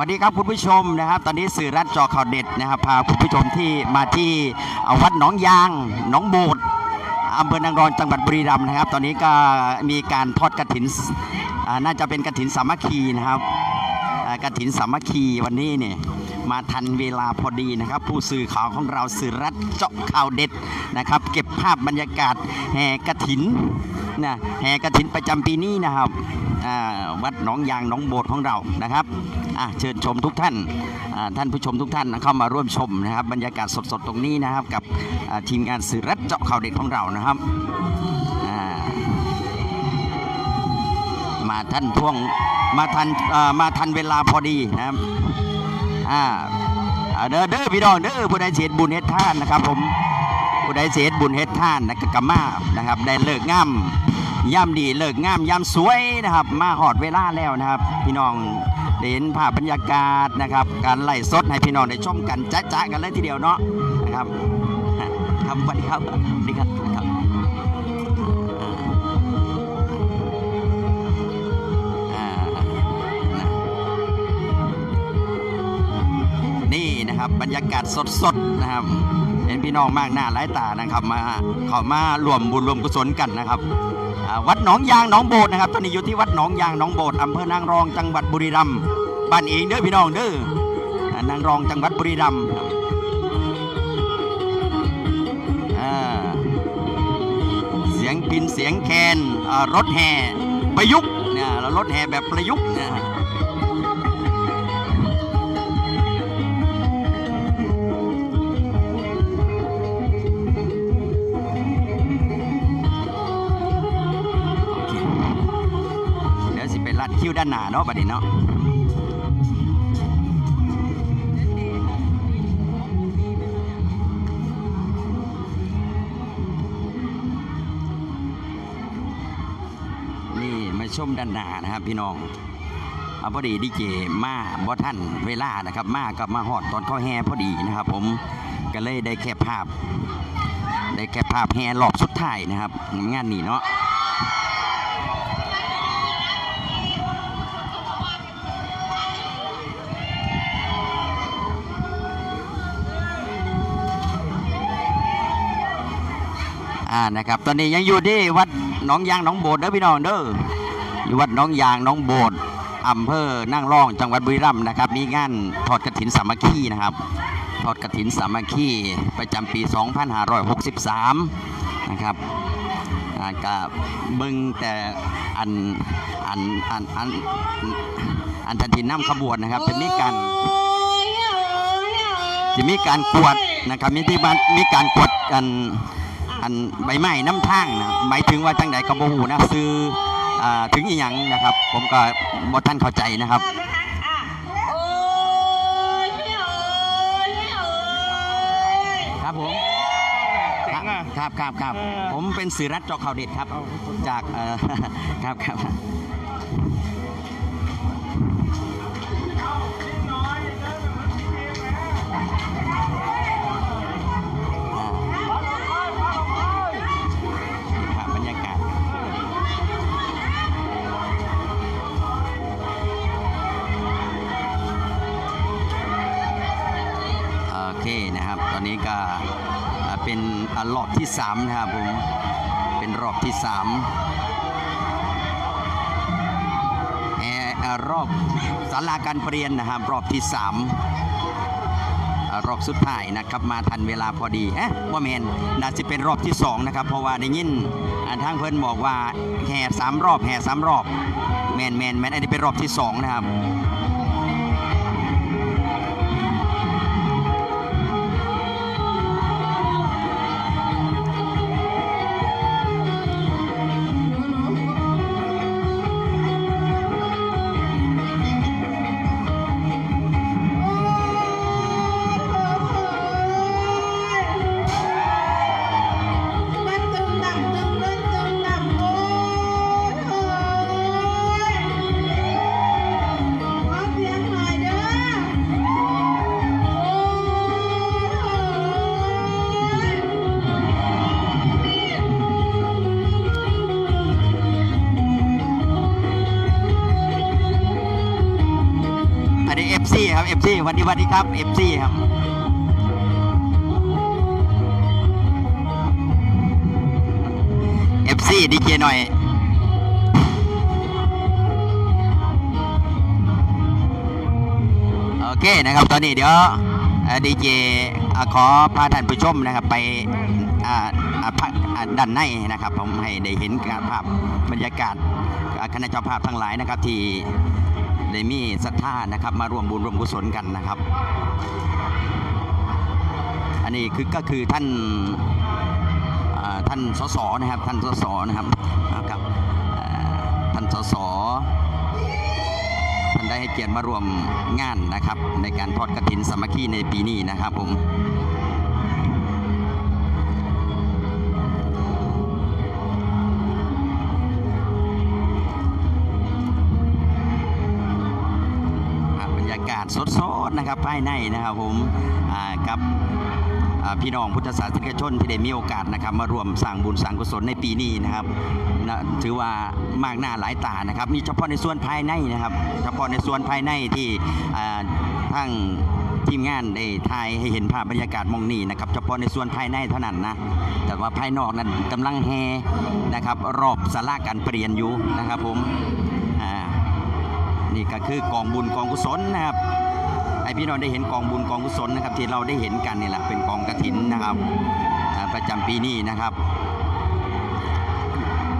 สวัสดีครับคุณผู้ชมนะครับ ตอนนี้สื่อรัฐจอข่าวเด็ดนะครับพาคุณผู้ชมที่มาที่วัดหนองยางหนองโบดอำเภอนางรองจังหวัดบุรีรัมย์นะครับ ตอนนี้ก็มีการทอดกระถินอ่าน่าจะเป็นกระถินสามัคคีนะครับกระถินสามัคคีวันนี้เนี่ยมาทันเวลาพอดีนะครับ ผู้สื่อข่าวของเราสื่อรัฐเจาะข่าวเด็ดนะครับ เก็บภาพบรรยากาศแห่กระถินนะแห่กระถินประจำปีนี้นะครับวัดหนองยางหนองโบดของเรานะครับ อะเชิญชมทุกท่านท่านผู้ชมทุกท่านเข้ามาร่วมชมนะครับ บรรยากาศสดๆตรงนี้นะครับ กับทีมงานสื่อรัฐเจาะข่าวเด็ดของเรานะครับมาท่านท่วงมาทันมาทันเวลาพอดีนะครับอ่าเด้อเด้อพี่น้องเด้อผู้ใดเสียบุญเฮ็ดท่านนะครับ ผมผู้ใดเสียบุญเฮ็ดท่านนะกกะมานะครับได้เลิกงาม ย่ำดีเลิกงามย่ำสวยนะครับ มาหอดเวลาแล้วนะครับ พี่น้องเห็นภาพบรรยากาศนะครับ การไล่สดให้พี่น้องได้ชมกันจ๊ะๆกันเลยทีเดียวเนาะนะครับครับสวัสดีครับสวัสดีครับนี่นะครับบรรยากาศสดๆนะครับเห็นพี่น้องมากหน้าหลายตานะครับมาเข้ามารวมบุญรวมกุศลกันนะครับ วัดหนองยางหนองโบดนะครับตอนนี้อยู่ที่วัดหนองยางหนองโบดอำเภอนางรองจังหวัดบุรีรัมย์บ้านเองเด้อพี่น้องเด้อนางรองจังหวัดบุรีรัมย์เสียงปินเสียงแคนรถแห่ประยุกต์เนี่ยรถแห่แบบประยุกต์นะ คิวด้านหน้าเนาะบัดนี้เนาะนี่มาชมด้านหน้านะครับพี่น้องเอาพอดีดีเจมาบ่ท่านเวลานะครับ มากับมาหอดตอนข้าแห่พอดีนะครับ ผมก็เลยได้แค่ภาพ ได้แค่ภาพแห่รอบสุดท้ายนะครับ งานนี้เนาะ อ่านะครับ ตอนนี้ยังอยู่ที่วัดหนองยางหนองโบดเด้อพี่น้องเด้ออยู่วัดหนองยางหนองโบดอำเภอนั่งร่อง จังหวัดบุรีรัมย์นะครับมีงานทอดกระถินสามัคคีนะครับ ทอดกระถินสามัคคีประจำปี 2563 นะครับก็เบิ่งแต่อันอันอันอันอันทันทีน้ำขบวนนะครับจะมีการจะมีการกวดนะครับมีที่บ้านมีการกวดกัน อันใบไม้น้ำทางนะหมายถึงว่าจังใดกระโบหูนะซื้ออ่าถึงอีหยังนะครับ ผมก็บ่ท่านเข้าใจนะครับครับผมเจ๋งอะครับครับครับเออผมเป็นสื่อรัฐจอข่าวเด็ดครับ จากเอ่อครับครับครับ อนนี้ก็เป็นรอบที่3นะครับผมเป็นรอบที่3แอรอบศาลาการเปลี่ยนนะครับรอบที่ 3 รอบสุดท้ายนะครับมาทันเวลาพอดีเอ๊ะว่าแมนน่าจะเป็นรอบที่ 2 นะครับ เพราะว่าได้ยินอ่าทางเพิ่อนบอกว่าแห่สามรอบแห่สามรอบแมนแมนแมนอันนี้เป็นรอบที่ 2 นะครับ FC ครับ FC วันนี้วัสดีครับ FC ครับ FC ดีเจหน่อยโอเคนะครับตอนนี้เดี๋ยวดีเจขอพาท่านผู้ชมนะครับไปอ่าอ่าพักอ่าด้านในนะครับ ผมให้ได้เห็นการภาพบรรยากาศคณะเจ้าภาพทั้งหลายนะครับที่ ได้มีศรัทธานะครับ มาร่วมบุญร่วมกุศลกันนะครับ อันนี้คือก็คือท่านท่านสสนะครับท่านสสนะครับนะครับท่านสสท่านได้ให้เกียรติมาร่วมงานนะครับ ในการทอดกระถินสามัคคีในปีนี้นะครับผม สดๆนะครับภายในนะครับผมกับพี่น้องพุทธศาสนิกชนที่ได้มีโอกาสนะครับมาร่วมสร้างบุญสร้างกุศลในปีนี้นะครับนะถือว่ามากหน้าหลายตานะครับนี่เฉพาะในส่วนภายในนะครับ เฉพาะในส่วนภายในที่ทั้งทีมงานได้ถ่ายให้เห็นภาพบรรยากาศมองนี้นะครับเฉพาะในส่วนภายในเท่านั้นนะแต่ว่าภายนอกนั้นกำลังแฮนะครับรอบสาราการเปลี่ยนอยู่นะครับผม นี่ก็คือกองบุญกองกุศลนะครับไอพี่น้องได้เห็นกองบุญกองกุศลนะครับที่เราได้เห็นกันนี่แหละเป็นกองกระถินนะครับประจำปีนี้นะครับ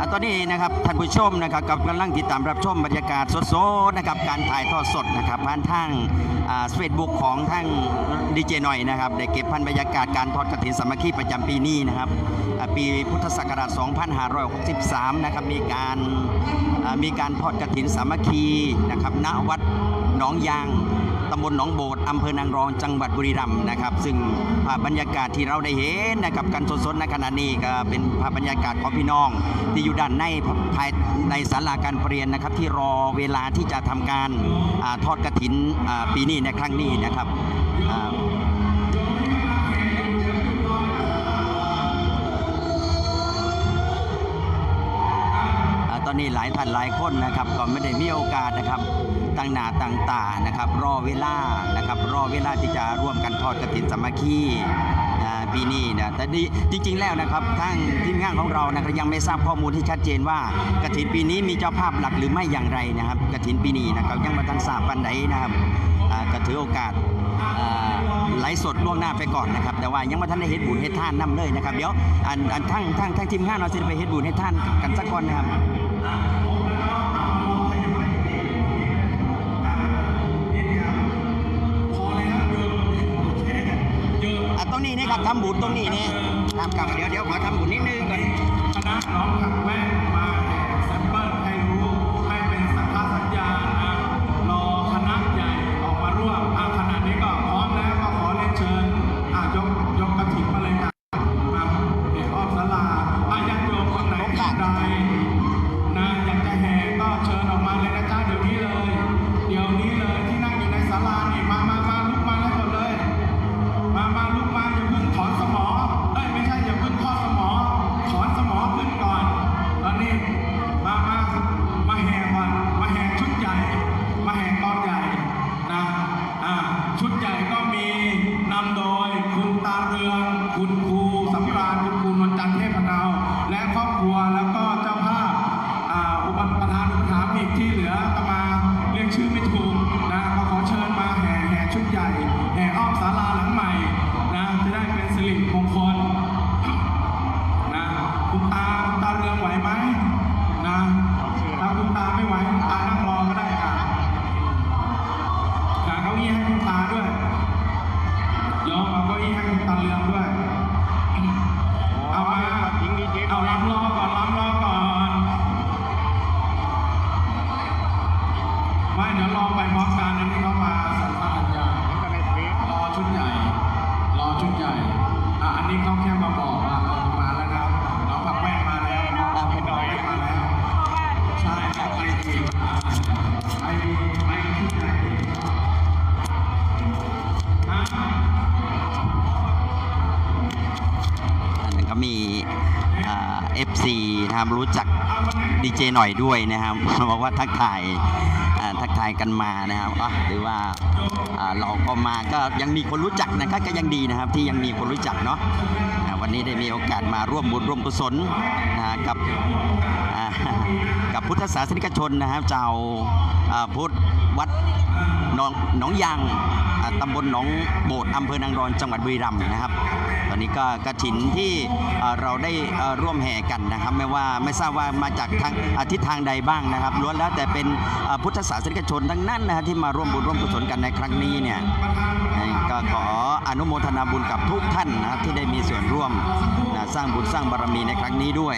อ่าตอนนี้นะครับท่านผู้ชมนะครับกับกำลังติดตามรับชมบรรยากาศสดๆนะครับการถ่ายทอดสดนะครับผ่านทางเฟซบุ๊กของทางดีเจหน่อยนะครับได้เก็บพันบรรยากาศการทอดกระถินสามัคคีประจำปีนี้นะครับปีพุทธศักราช 2563 นะครับมีการมีการทอดกระถินสามัคคีนะครับณวัดหนองยาง ตำบลหนองโบดอำเภอนางรองจังหวัดบุรีรัมย์นะครับ ซึ่งภาพบรรยากาศที่เราได้เห็นนะครับกันสดๆในขณะนี้ก็เป็นภาพบรรยากาศของพี่น้อง ที่อยู่ด้านในภายในศาลาการเปลี่ยนนะครับ ที่รอเวลาที่จะทำการอทอดกระถินอ่าปีนี้ในครั้งนี้นะครับ อ่าอ่าตอนนี้หลายท่านหลายคนนะครับก็ไม่ได้มีโอกาสนะครับตั้งหนาตั้งตานะครับ รอเวลานะครับ รอเวลาที่จะร่วมกันทอดกระถินสามัคคีปีนี้นะแต่ดีจริง ๆ แล้วนะครับทางทีมงานของเรานะครับยังไม่ทราบข้อมูลที่ชัดเจนว่ากระถินปีนี้มีเจ้าภาพหลักหรือไม่อย่างไรนะครับกระถินปีนี้นะครับยังมาทันทราบปันใดนะครับก็ถือโอกาสไลฟ์สดล่วงหน้าไปก่อนนะครับ แต่ว่ายังไม่ทันได้เฮ็ดบุญเฮ็ดทานนํเลยนะครับ เดี๋ยวอันอันทั้งทั้งทั้งทีมงานเราจะไปเฮ็ดบุญเฮ็ดทานกันสักก่อนนะครับ ตรงนี้นี่ครับทำบุญตรงนี้นี่ครับครับเดี๋ยวเดี๋ยวขอทำบุญนิดนึงก่อน ไหวไหมนะถ้าคุณตาไม่ไหวคุณตานั่งรอก็ได้ค่ะหาเก้าอี้ให้คุณตาด้วยยอมเอาเก้าอี้ให้คุณตาเรืองด้วย เอามาเอาล้ำรอก่อนล้ำรอก่อนไม่เดี๋ยวรอไปพร้อมกันอันนี้เขามาสัมภาษณ์กันรอชุดใหญ่ รอชุดใหญ่อะอันนี้เขาแค่มาบอก มีเอฟซีนะครับรู้จักดีเจหน่อยด้วยนะครับบอกว่าทักทายทักทายกันมานะครับหรือว่าเราก็มาก็ยังมีคนรู้จักนะครับก็ยังดีนะครับที่ยังมีคนรู้จักเนาะวันนี้ได้มีโอกาสมาร่วมบุญร่วมกุศลนะกับกับพุทธศาสนิกชนนะครับเจ้าพุทธวัด นองหนองยางตำบลหนองโบดอำเภอนางรองจังหวัดบุรีรัมย์นะครับ ตอนนี้ก็กระถินที่เราได้ร่วมแห่กันนะครับ ไม่ว่าไม่ทราบว่ามาจากทางทิศทางใดบ้างนะครับล้วนแล้วแต่เป็นพุทธศาสนิกชนทั้งนั้นนะฮะที่มาร่วมบุญร่วมกุศลกันในครั้งนี้เนี่ยก็ขออนุโมทนาบุญกับทุกท่านนะที่ได้มีส่วนร่วมนะสร้างบุญสร้างบารมีในครั้งนี้ด้วย